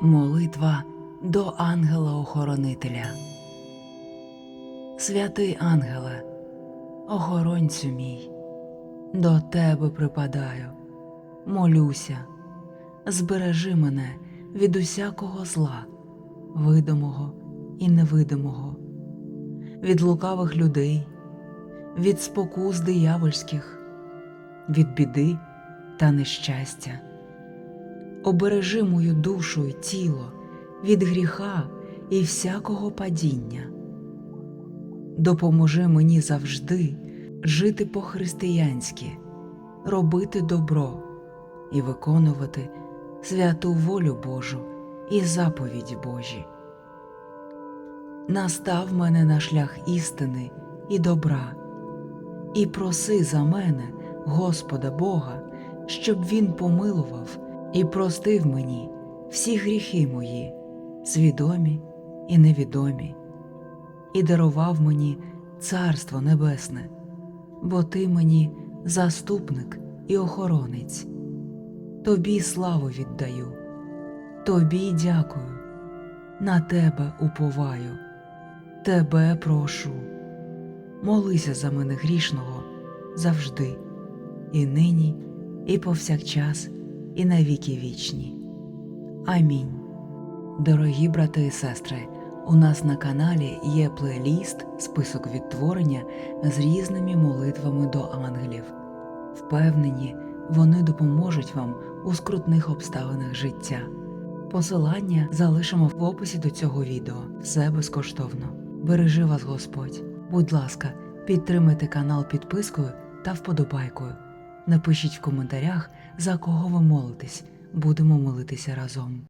Молитва до ангела-охоронителя. Святий ангеле, охоронцю мій, до тебе припадаю, молюся, збережи мене від усякого зла, видимого і невидимого, від лукавих людей, від спокус диявольських, від біди та нещастя обережи мою душу й тіло від гріха і всякого падіння. Допоможи мені завжди жити по-християнськи, робити добро і виконувати святу волю Божу і заповіді Божі. Настав мене на шлях істини і добра, і проси за мене, Господа Бога, щоб Він помилував і простив мені всі гріхи мої, свідомі і невідомі, і дарував мені Царство Небесне, бо ти мені заступник і охоронець. Тобі славу віддаю, тобі дякую, на тебе уповаю, тебе прошу. Молися за мене грішного завжди, і нині, і повсякчас і на віки вічні. Амінь. Дорогі брати і сестри, у нас на каналі є плейліст, список відтворення з різними молитвами до ангелів. Впевнені, вони допоможуть вам у скрутних обставинах життя. Посилання залишимо в описі до цього відео. Все безкоштовно. Бережи вас Господь. Будь ласка, підтримайте канал підпискою та вподобайкою. Напишіть в коментарях, за кого ви молитесь. Будемо молитися разом.